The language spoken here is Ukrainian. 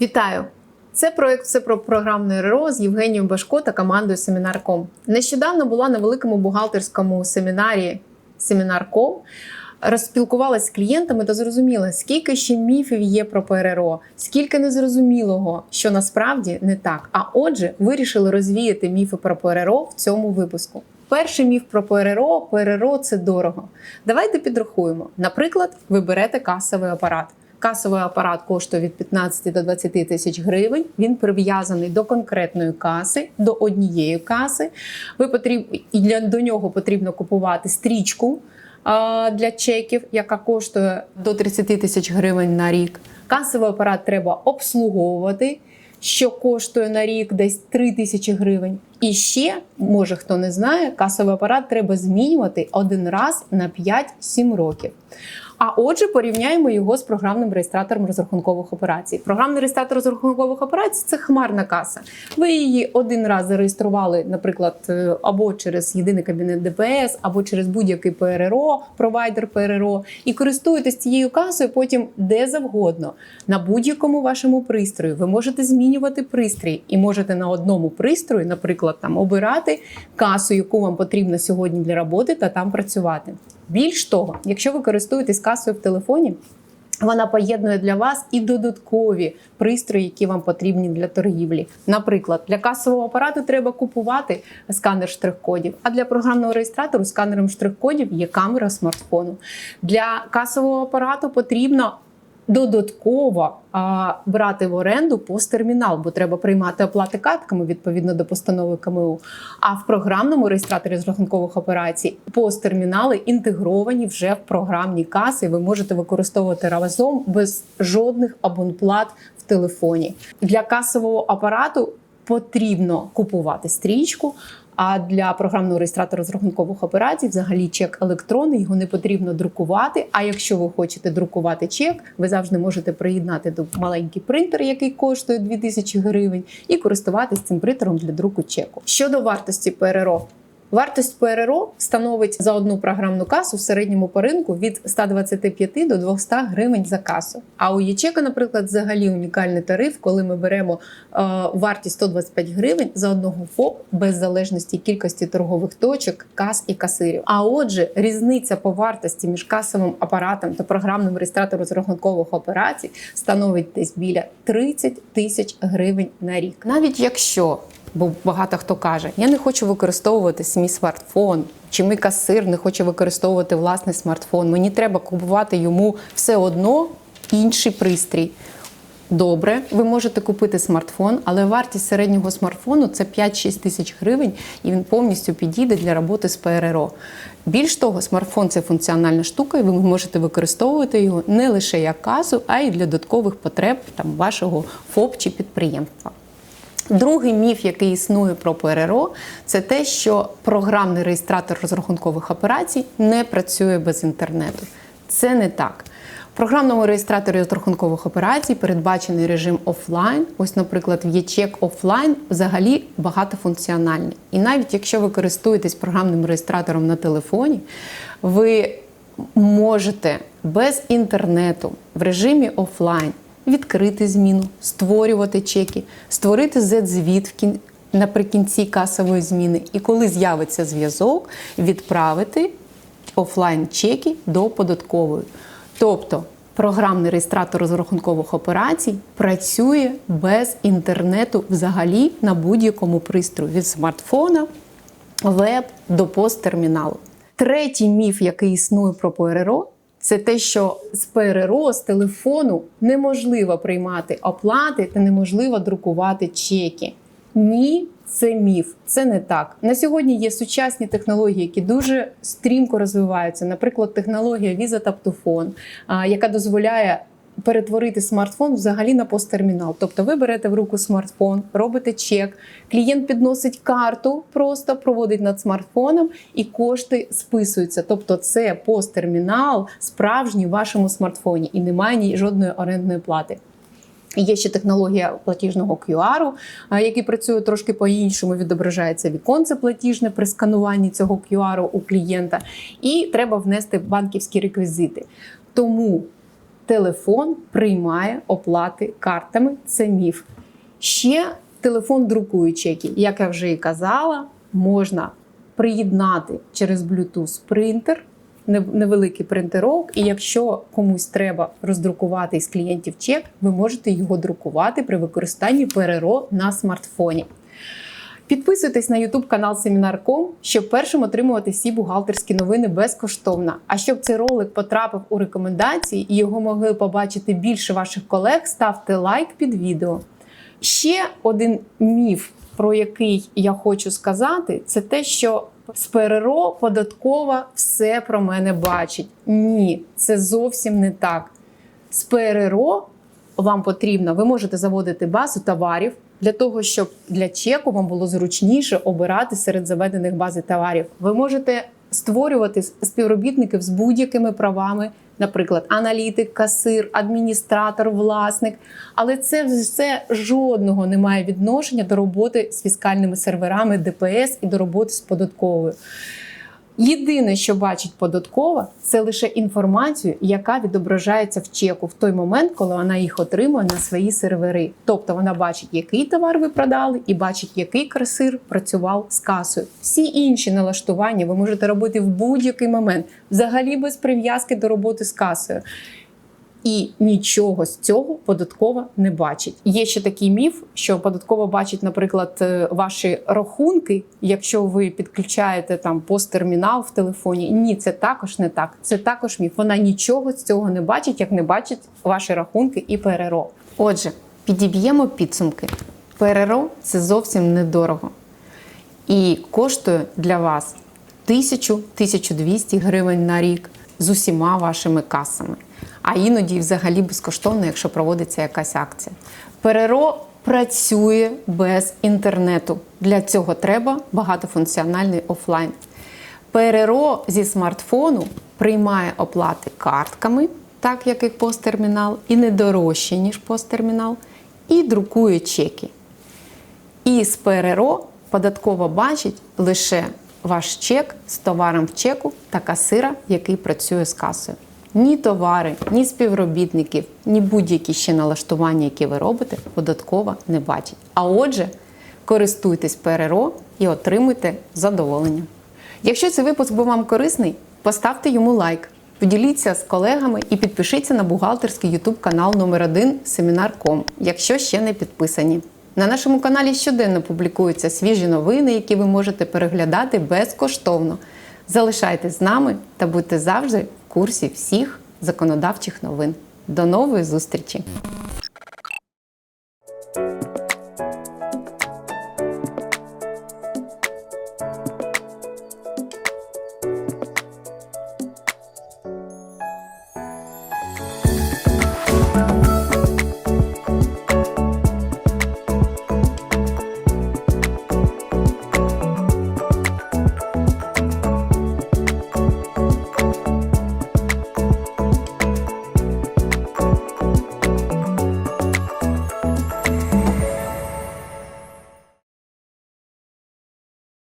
Вітаю! Це проект все про програмне РРО з Євгенієм Башко та командою Семінар.ком. Нещодавно була на великому бухгалтерському семінарі Семінар.ком. Розспілкувалася з клієнтами та зрозуміла, скільки ще міфів є про ПРРО, скільки незрозумілого, що насправді не так. А отже, вирішили розвіяти міфи про ПРРО в цьому випуску. Перший міф про ПРРО ПРРО це дорого. Давайте підрахуємо. Наприклад, ви берете касовий апарат. Касовий апарат коштує від 15 до 20 тисяч гривень. Він прив'язаний до конкретної каси, до однієї каси. Ви потріб... і для до нього потрібно купувати стрічку а, для чеків, яка коштує до 30 тисяч гривень на рік. Касовий апарат треба обслуговувати. Що коштує на рік десь 3 тисячі гривень. І ще, може хто не знає, касовий апарат треба змінювати один раз на 5-7 років. А отже, порівняємо його з програмним реєстратором розрахункових операцій. Програмний реєстратор розрахункових операцій це хмарна каса. Ви її один раз зареєстрували, наприклад, е, або через єдиний кабінет ДПС, або через будь-який ПРРО, провайдер ПРРО, і користуєтесь цією касою потім де завгодно. На будь-якому вашому пристрої ви можете змінювати пристрій і можете на одному пристрої, наприклад, там обирати касу, яку вам потрібно сьогодні для роботи, та там працювати. Більш того, якщо ви користуєтесь касою в телефоні, вона поєднує для вас і додаткові пристрої, які вам потрібні для торгівлі. Наприклад, для касового апарату треба купувати сканер штрих-кодів, а для програмного реєстратору сканером штрих-кодів є камера смартфону. Для касового апарату потрібно додатково а, брати в оренду посттермінал, бо треба приймати оплати картками відповідно до постанови КМУ. А в програмному реєстраторі з рахункових операцій посттермінали інтегровані вже в програмні каси. Ви можете використовувати разом без жодних абонплат в телефоні. Для касового апарату потрібно купувати стрічку. А для програмного реєстратора з рахункових операцій взагалі чек електронний, його не потрібно друкувати. А якщо ви хочете друкувати чек, ви завжди можете приєднати до маленький принтер, який коштує 2000 гривень, і користуватись цим принтером для друку чеку. Щодо вартості ПРРО. Вартість ПРРО становить за одну програмну касу в середньому по ринку від 125 до 200 гривень за касу. А у ЄЧЕКа, наприклад, взагалі унікальний тариф, коли ми беремо е, вартість 125 гривень за одного ФОП без залежності кількості торгових точок, кас і касирів. А отже, різниця по вартості між касовим апаратом та програмним реєстратором з рахункових операцій становить десь біля 30 тисяч гривень на рік. Навіть якщо Бо багато хто каже, я не хочу використовувати свій смартфон, чи мій касир не хоче використовувати власний смартфон. Мені треба купувати йому все одно інший пристрій. Добре, ви можете купити смартфон, але вартість середнього смартфону це 5-6 тисяч гривень, і він повністю підійде для роботи з ПРРО. Більш того, смартфон це функціональна штука, і ви можете використовувати його не лише як касу, а й для додаткових потреб там, вашого ФОП чи підприємства. Другий міф, який існує про ПРРО, це те, що програмний реєстратор розрахункових операцій не працює без інтернету. Це не так. В програмному реєстраторі розрахункових операцій передбачений режим офлайн. Ось, наприклад, в ЄЧЕК офлайн взагалі багатофункціональний. І навіть якщо ви користуєтесь програмним реєстратором на телефоні, ви можете без інтернету в режимі офлайн відкрити зміну, створювати чеки, створити Z-звіт наприкінці касової зміни. І коли з'явиться зв'язок, відправити офлайн чеки до податкової. Тобто програмний реєстратор розрахункових операцій працює без інтернету взагалі на будь-якому пристрої від смартфона, веб до посттерміналу. Третій міф, який існує про ПРРО, це те, що з ПРРО, телефону неможливо приймати оплати та неможливо друкувати чеки. Ні, це міф, це не так. На сьогодні є сучасні технології, які дуже стрімко розвиваються. Наприклад, технологія Visa Tap яка дозволяє перетворити смартфон взагалі на посттермінал. Тобто ви берете в руку смартфон, робите чек, клієнт підносить карту, просто проводить над смартфоном і кошти списуються. Тобто, це посттермінал справжній в вашому смартфоні і немає жодної орендної плати. Є ще технологія платіжного QR, який працює трошки по-іншому, відображається віконце платіжне при скануванні цього QR у клієнта, і треба внести банківські реквізити. Тому телефон приймає оплати картами. Це міф. Ще телефон друкує чеки. Як я вже і казала, можна приєднати через Bluetooth принтер, не- невеликий принтерок. І якщо комусь треба роздрукувати із клієнтів чек, ви можете його друкувати при використанні ПРРО на смартфоні. Підписуйтесь на YouTube канал Семінар.ком, щоб першим отримувати всі бухгалтерські новини безкоштовно. А щоб цей ролик потрапив у рекомендації і його могли побачити більше ваших колег, ставте лайк під відео. Ще один міф, про який я хочу сказати, це те, що з ПРРО податкова все про мене бачить. Ні, це зовсім не так. З ПРРО вам потрібно, ви можете заводити базу товарів для того, щоб для чеку вам було зручніше обирати серед заведених бази товарів. Ви можете створювати співробітників з будь-якими правами, наприклад, аналітик, касир, адміністратор, власник. Але це все жодного не має відношення до роботи з фіскальними серверами ДПС і до роботи з податковою. Єдине, що бачить податкова, це лише інформацію, яка відображається в чеку в той момент, коли вона їх отримує на свої сервери. Тобто вона бачить, який товар ви продали, і бачить, який красир працював з касою. Всі інші налаштування ви можете робити в будь-який момент, взагалі без прив'язки до роботи з касою. І нічого з цього податкова не бачить. Є ще такий міф, що податкова бачить, наприклад, е, ваші рахунки, якщо ви підключаєте там посттермінал в телефоні. Ні, це також не так. Це також міф. Вона нічого з цього не бачить, як не бачить ваші рахунки і ПРРО. Отже, підіб'ємо підсумки. ПРРО це зовсім недорого і коштує для вас 1000-1200 гривень на рік з усіма вашими касами. А іноді взагалі безкоштовно, якщо проводиться якась акція. ПРРО працює без інтернету. Для цього треба багатофункціональний офлайн. ПРРО зі смартфону приймає оплати картками, так як і посттермінал, і не дорожче, ніж посттермінал, і друкує чеки. І з ПРРО податкова бачить лише ваш чек з товаром в чеку та касира, який працює з касою. Ні товари, ні співробітників, ні будь-які ще налаштування, які ви робите, податкова не бачить. А отже, користуйтесь ПРРО і отримуйте задоволення. Якщо цей випуск був вам корисний, поставте йому лайк, поділіться з колегами і підпишіться на бухгалтерський YouTube канал номер 1 Семінар.ком, якщо ще не підписані. На нашому каналі щоденно публікуються свіжі новини, які ви можете переглядати безкоштовно. Залишайтесь з нами та будьте завжди в курсі всіх законодавчих новин. До нової зустрічі!